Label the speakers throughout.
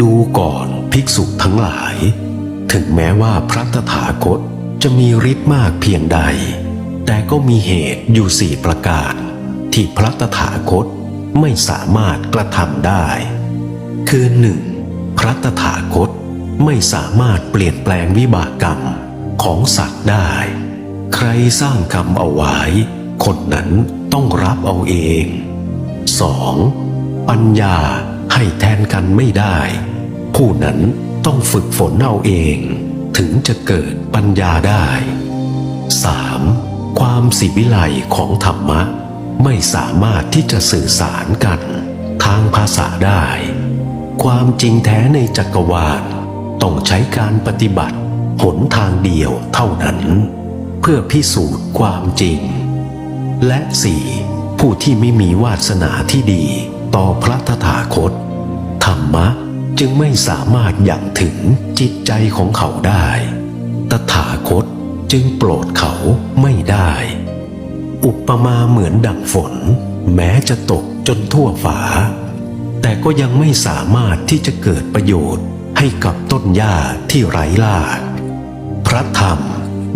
Speaker 1: ดูก่อนภิกษุทั้งหลาย ถึงแม้ว่าพระตถาคตจะมีฤทธิ์มากเพียงใด แต่ก็มีเหตุอยู่สี่ประการ ที่พระตถาคตไม่สามารถกระทำได้ คือหนึ่งพระตถาคตไม่สามารถเปลี่ยนแปลงวิบากกรรมของสัตว์ได้ ใครสร้างกรรมเอาไว้ คนนั้นต้องรับเอาเอง 2. ปัญญา ให้แทนกันไม่ได้ ผู้นั้นต้องฝึกฝนเอาเอง ถึงจะเกิดปัญญาได้ 3. ความสิวิไลของธรรมะ ไม่สามารถที่จะสื่อสารกัน ทางภาษาได้ ความจริงแท้ในจักรวาลต้องใช้การปฏิบัติ หนทางเดียวเท่านั้น เพื่อพิสูจน์ความจริง และสี่ผู้ที่ไม่มีวาสนาที่ดี ต่อพระตถาคต ธรรมะจึงไม่สามารถอย่างถึงจิตใจของเขาได้ ตถาคตจึงโปรดเขาไม่ได้ อุปมาเหมือนดังฝน แม้จะตกจนทั่วฟ้าแต่ก็ยังไม่สามารถที่จะเกิดประโยชน์ให้กับต้นหญ้าที่ไร้รากพระธรรม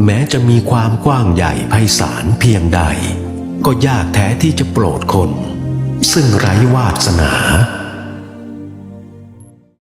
Speaker 1: แม้จะมีความกว้างใหญ่ไพศาลเพียงใด ก็ยากแท้ที่จะโปรดคน ซึ่งไร้วาสนา